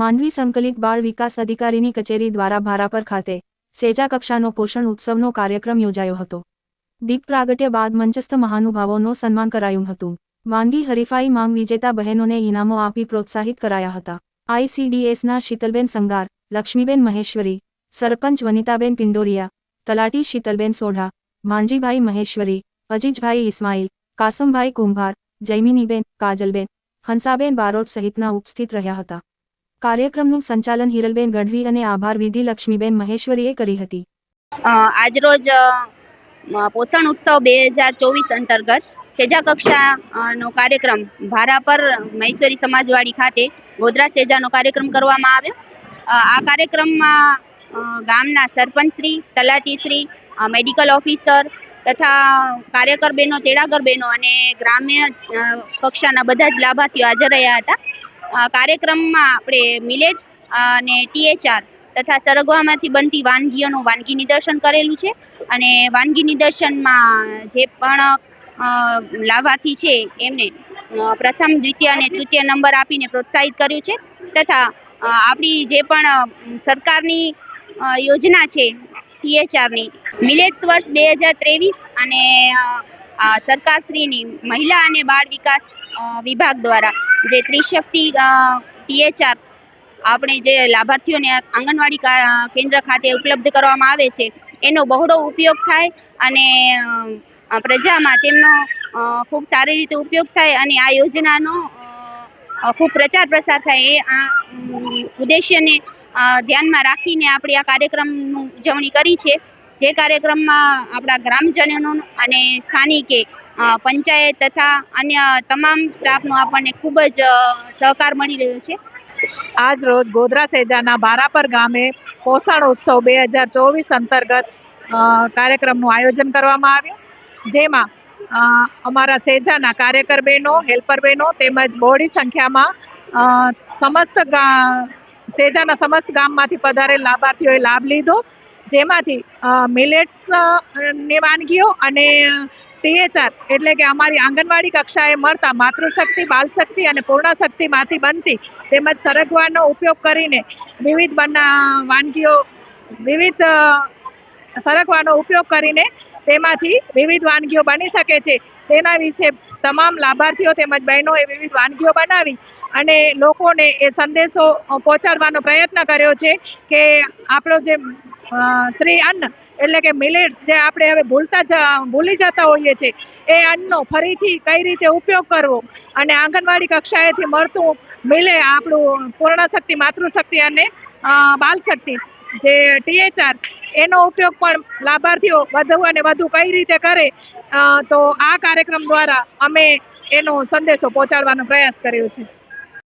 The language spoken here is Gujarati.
માંડવી સંકલિત બાળ વિકાસ અધિકારીની કચેરી દ્વારા ભારાપર ખાતે સેજા કક્ષાનો પોષણ ઉત્સવનો કાર્યક્રમ યોજાયો હતો. દીપ પ્રાગટ્ય બાદ મંચસ્થ મહાનુભાવોનો સન્માન કરાયું હતું. વાનગી હરીફાઈ માંગ વિજેતા બહેનોને ઇનામો આપી પ્રોત્સાહિત કરાયા હતા. આઈસીડીએસના શીતલબેન સંગાર, લક્ષ્મીબેન મહેશ્વરી, સરપંચ વનિતાબેન પિંડોરિયા, તલાટી શીતલબેન સોઢા માંજીભાઈ મહેશ્વરી, અજીજભાઈ ઇસ્માઇલ કાસમભાઈ કુંભાર જૈમિનીબેન કાજલબેન, હંસાબેન બારોટ સહિતના ઉપસ્થિત રહ્યા હતા. કાર્યક્રમનું સંચાલન હિરલબેન ગઢવી અને આભાર વિધિ લક્ષ્મીબેન મહેશ્વરીએ કરી હતી. આજરોજ પોષણ ઉત્સવ બે હજાર ચોવીસ અંતર્ગત સેજા કક્ષા નો કાર્યક્રમ ભારા પર મહેશ્વરી સમાજવાડી ખાતે ગોધરા સેજાનો કાર્યક્રમ કરવામાં આવ્યો. આ કાર્યક્રમમાં ગામના સરપંચશ્રી તલાટીશ્રી મેડિકલ ઓફિસર તથા કાર્યકર બહેનો, તેડાગર બહેનો અને ગ્રામ્ય કક્ષાના બધા જ લાભાર્થીઓ હાજર રહ્યા હતા. કાર્યક્રમમાં આપણે મિલેટ્સ અને ટીએચઆર તથા સરગવામાંથી બનતી વાનગીઓનું વાનગી નિદર્શન કરેલું છે. અને વાનગી નિદર્શનમાં જે પણ લાભાર્થી છે એમને પ્રથમ, દ્વિતીય અને તૃતીય નંબર આપીને પ્રોત્સાહિત કર્યું છે. તથા આપણી જે પણ સરકારની યોજના છે ટીએચઆરની, મિલેટ્સ વર્ષ બે હજાર ત્રેવીસ અને સરકારશ્રીની મહિલા અને બાળ વિકાસ વિભાગ દ્વારા જે ત્રિશક્તિ ટીએચઆર આપણે જે લાભાર્થીઓને આંગણવાડી કેન્દ્ર ખાતે ઉપલબ્ધ કરવામાં આવે છે, એનો બહોળો ઉપયોગ થાય અને પ્રજામાં તેમનો ખૂબ સારી રીતે ઉપયોગ થાય અને આ યોજનાનો ખૂબ પ્રચાર પ્રસાર થાય એ આ ઉદ્દેશ્યને ધ્યાનમાં રાખીને આપણે આ કાર્યક્રમનું ઉજવણી કરી છે. જે કાર્યક્રમમાં આપણા ગ્રામજનોનો અને સ્થાનિકે પંચાયત તથા અન્ય તમામ સ્ટાફનો આપણને ખૂબ જ સહકાર મળી રહ્યો છે. આજ રોજ ગોધરા સેજાના બારાપર ગામે પોષણ ઉત્સવ બે હજાર ચોવીસ અંતર્ગત કાર્યક્રમનું આયોજન કરવામાં આવ્યું. જેમાં અમારા સેજાના કાર્યકર બહેનો, હેલ્પર બહેનો તેમજ બોડી સંખ્યામાં સમસ્ત સેજાના સમસ્ત ગામમાંથી પધારેલ લાભાર્થીઓએ લાભ લીધો. જેમાંથી મિલેટ્સની વાનગીઓ અને ટીએચઆર એટલે કે અમારી આંગણવાડી કક્ષાએ મળતા માતૃશક્તિ, બાલશક્તિ અને પૂર્ણશક્તિમાંથી બનતી તેમજ સરગવાનો ઉપયોગ કરીને વિવિધ બના, વાનગીઓ, વિવિધ સરગવાનો ઉપયોગ કરીને તેમાંથી વિવિધ વાનગીઓ બની શકે છે. તેના વિશે તમામ લાભાર્થીઓ તેમજ બહેનોએ વિવિધ વાનગીઓ બનાવી અને લોકોને એ સંદેશો પહોંચાડવાનો પ્રયત્ન કર્યો છે કે આપણો જે શ્રી અન્ન એટલે કે મિલેટ્સ જે આપણે હવે ભૂલતા જ, ભૂલી જતા હોઈએ છીએ, એ અન્નનો ફરીથી કઈ રીતે ઉપયોગ કરવો અને આંગણવાડી કક્ષાએથી મળતું મિલે આપણું પૂર્ણશક્તિ માતૃશક્તિ અને અ, બાલશક્તિ જે ટીએચઆર એનો ઉપયોગ પણ લાભાર્થીઓ વધુ અને વધુ કઈ રીતે કરે તો આ કાર્યક્રમ દ્વારા અમે એનો સંદેશો પહોંચાડવાનો પ્રયાસ કર્યો છે.